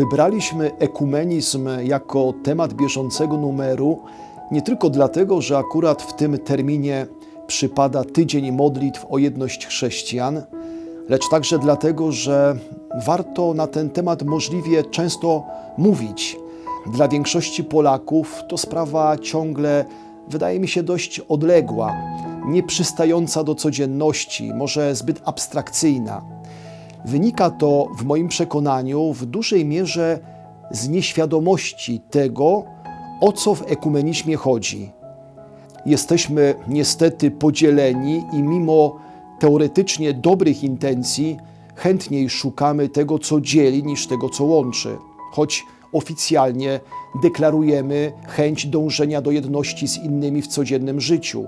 Wybraliśmy ekumenizm jako temat bieżącego numeru nie tylko dlatego, że akurat w tym terminie przypada tydzień modlitw o jedność chrześcijan, lecz także dlatego, że warto na ten temat możliwie często mówić. Dla większości Polaków to sprawa ciągle, wydaje mi się, dość odległa, nieprzystająca do codzienności, może zbyt abstrakcyjna. Wynika to w moim przekonaniu w dużej mierze z nieświadomości tego, o co w ekumenizmie chodzi. Jesteśmy niestety podzieleni i mimo teoretycznie dobrych intencji chętniej szukamy tego, co dzieli, niż tego, co łączy. Choć oficjalnie deklarujemy chęć dążenia do jedności z innymi w codziennym życiu.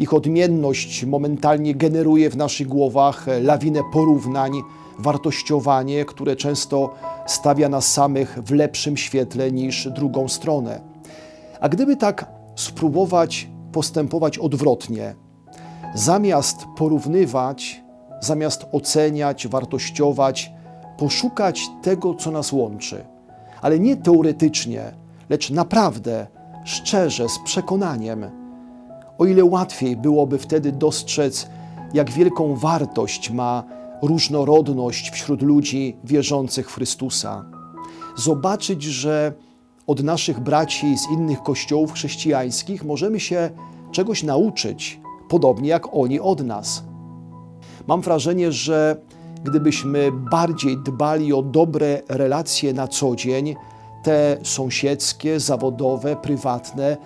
Ich odmienność momentalnie generuje w naszych głowach lawinę porównań, wartościowanie, które często stawia nas samych w lepszym świetle niż drugą stronę. A gdyby tak spróbować postępować odwrotnie, zamiast porównywać, zamiast oceniać, wartościować, poszukać tego, co nas łączy, ale nie teoretycznie, lecz naprawdę, szczerze, z przekonaniem, o ile łatwiej byłoby wtedy dostrzec, jak wielką wartość ma różnorodność wśród ludzi wierzących w Chrystusa. Zobaczyć, że od naszych braci z innych kościołów chrześcijańskich możemy się czegoś nauczyć, podobnie jak oni od nas. Mam wrażenie, że gdybyśmy bardziej dbali o dobre relacje na co dzień, te sąsiedzkie, zawodowe, prywatne,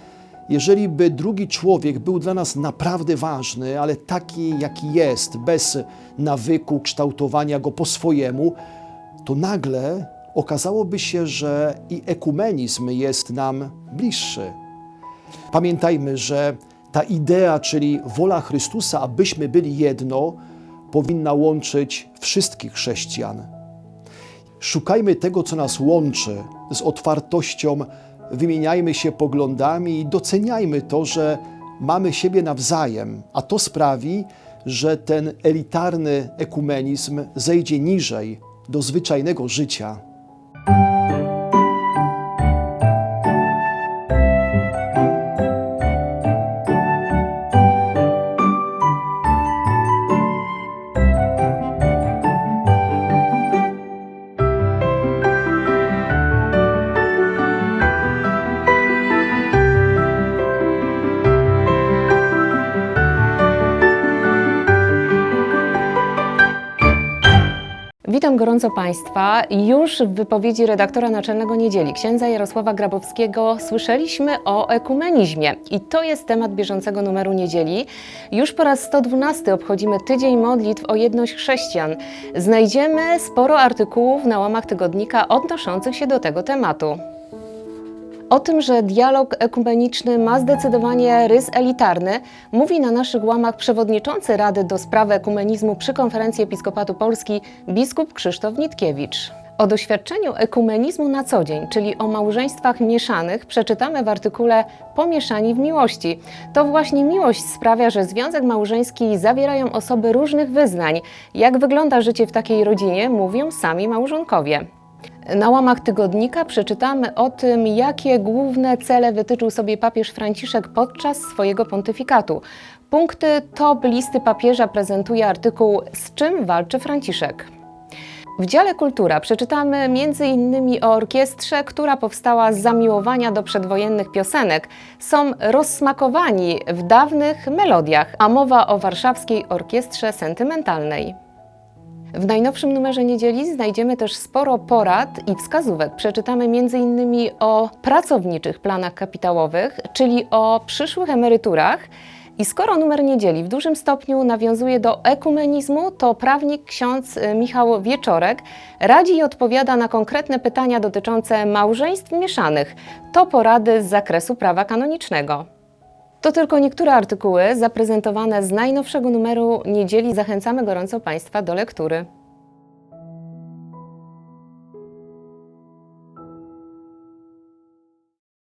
jeżeli by drugi człowiek był dla nas naprawdę ważny, ale taki, jaki jest, bez nawyku kształtowania go po swojemu, to nagle okazałoby się, że i ekumenizm jest nam bliższy. Pamiętajmy, że ta idea, czyli wola Chrystusa, abyśmy byli jedno, powinna łączyć wszystkich chrześcijan. Szukajmy tego, co nas łączy, z otwartością wymieniajmy się poglądami i doceniajmy to, że mamy siebie nawzajem, a to sprawi, że ten elitarny ekumenizm zejdzie niżej do zwyczajnego życia. Witam gorąco Państwa. Już w wypowiedzi redaktora naczelnego Niedzieli, księdza Jarosława Grabowskiego, słyszeliśmy o ekumenizmie. I to jest temat bieżącego numeru Niedzieli. Już po raz 112 obchodzimy Tydzień Modlitw o Jedność Chrześcijan. Znajdziemy sporo artykułów na łamach tygodnika odnoszących się do tego tematu. O tym, że dialog ekumeniczny ma zdecydowanie rys elitarny, mówi na naszych łamach przewodniczący Rady do spraw ekumenizmu przy Konferencji Episkopatu Polski biskup Krzysztof Nitkiewicz. O doświadczeniu ekumenizmu na co dzień, czyli o małżeństwach mieszanych, przeczytamy w artykule Pomieszani w miłości. To właśnie miłość sprawia, że związek małżeński zawierają osoby różnych wyznań. Jak wygląda życie w takiej rodzinie, mówią sami małżonkowie. Na łamach tygodnika przeczytamy o tym, jakie główne cele wytyczył sobie papież Franciszek podczas swojego pontyfikatu. Punkty top listy papieża prezentuje artykuł Z czym walczy Franciszek? W dziale Kultura przeczytamy m.in. o orkiestrze, która powstała z zamiłowania do przedwojennych piosenek. Są rozsmakowani w dawnych melodiach, a mowa o warszawskiej orkiestrze sentymentalnej. W najnowszym numerze niedzieli znajdziemy też sporo porad i wskazówek. Przeczytamy m.in. o pracowniczych planach kapitałowych, czyli o przyszłych emeryturach. I skoro numer niedzieli w dużym stopniu nawiązuje do ekumenizmu, to prawnik ksiądz y, Michał Wieczorek radzi i odpowiada na konkretne pytania dotyczące małżeństw mieszanych. To porady z zakresu prawa kanonicznego. To tylko niektóre artykuły zaprezentowane z najnowszego numeru niedzieli. Zachęcamy gorąco Państwa do lektury.